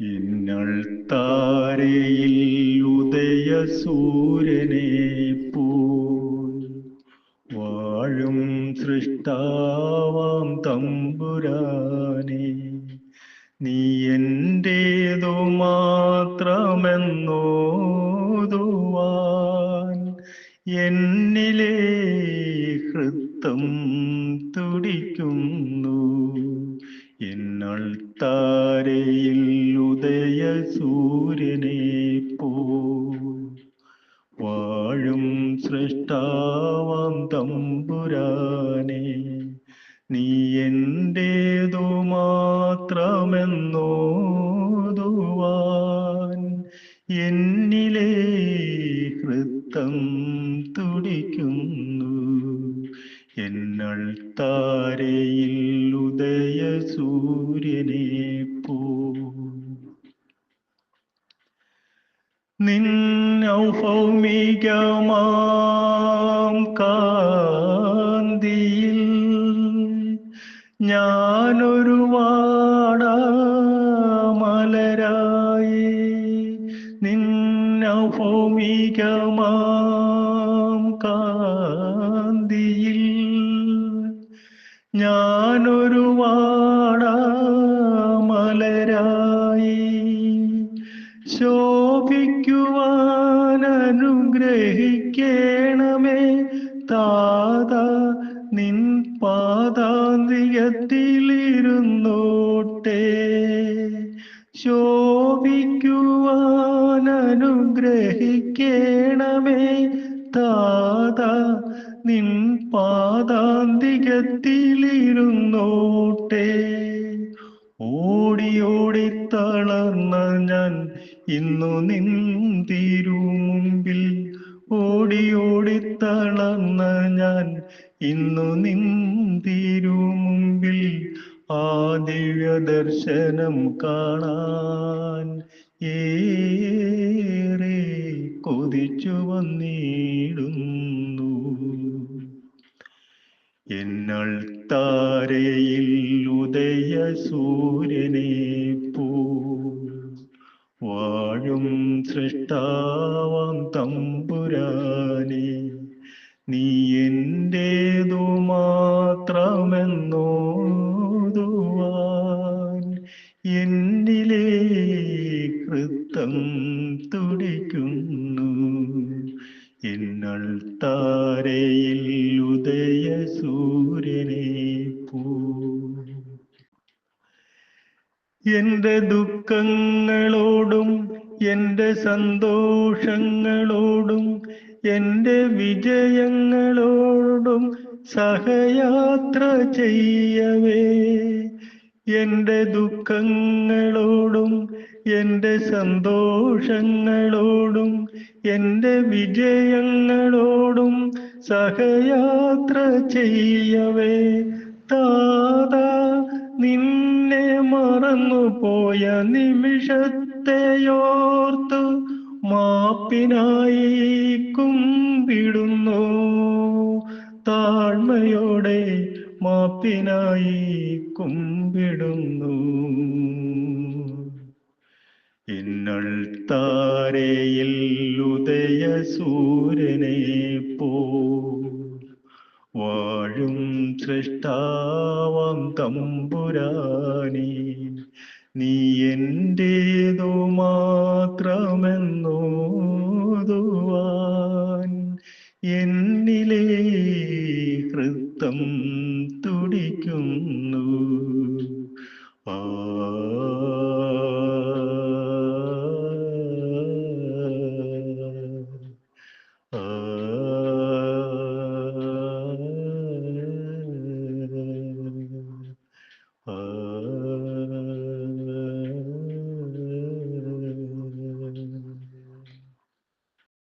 ഇന്നൾ താരയിൽ ഉദയ സൂര്യനെ പോൽ വാഴും സൃഷ്ടാവാം തമ്പുരാനെ. നീ എന്റേതു മാത്രമെന്നോതുവാൻ എന്നിലെ ഹൃത്തം തുടിക്കുന്നു. എന്നൾ താരയിൽ ഉദയ സൂര്യനെ പോ വാഴും സൃഷ്ടാവാം തമ്പുരാനെ. നീ എന്റേതു മാത്രമെന്നോതുവാൻ എന്നിലെ ഹൃത്തം തുടിക്കുന്നു. എന്നൾ താരയിൽ ഉദയ സൂര്യനെ ഔഭൗമികമാം കാന്തിയിൽ ഞാനൊരു വാടാമലരായി. നിൻ ഔഭൗമികമാം കാന്തിയിൽ ഞാനൊരു ശോഭിക്കുവാൻ അനുഗ്രഹിക്കണമേ. താത നിൻ പാതാന്തികത്തിലിരുന്നോട്ടെ ശോഭിക്കുവാൻ അനുഗ്രഹിക്കണമേ. താത നിൻ പാതാന്തികത്തിലിരുന്നോട്ടെ ഓടി ഓടി തളർന്ന ഞാൻ ഇന്നു നിൻ തിരുമുമ്പിൽ. ഓടി ഓടി തളർന്ന ഞാൻ ഇന്നു നിൻ തിരുമുമ്പിൽ. ആ ദിവ്യ ദർശനം കാണാൻ ഏറെ കൊതിച്ചു വന്നിടുന്നു. ഉദയ സൂര്യനെ പോ വാഴും സൃഷ്ടാവാം തമ്പുരാനെ. നീ എന്റേതു മാത്രമെന്നോതുവാൻ എന്നിലെ കൃത്തം തുടിക്കുന്നു. എന്നൾ താരയിൽ ഉദയ സൂര്യനെ പോ എന്റെ ദുഃഖങ്ങളോടും എന്റെ സന്തോഷങ്ങളോടും എന്റെ വിജയങ്ങളോടും സഹയാത്ര ചെയ്യവേ. എന്റെ ദുഃഖങ്ങളോടും എന്റെ സന്തോഷങ്ങളോടും എന്റെ വിജയങ്ങളോടും സഹയാത്ര ചെയ്യവേ. താത നിന്നെ മറന്നു പോയ നിമിഷത്തെയോർത്തു മാപ്പിനായി കുമ്പിടുന്നു താഴ്മയോടെ മാപ്പിനായി കുമ്പിടുന്നു എന്നൾ താരയിൽ ഉദയ സൂര്യനെ പോ വാഴും സൃഷ്ടാവാം തമ്പുരാനി. നീ എന്റെതു മാത്രമെന്നോതുവാൻ എന്നിലെ ഹൃത്തം തുടിക്കുന്നു. ആ Uh...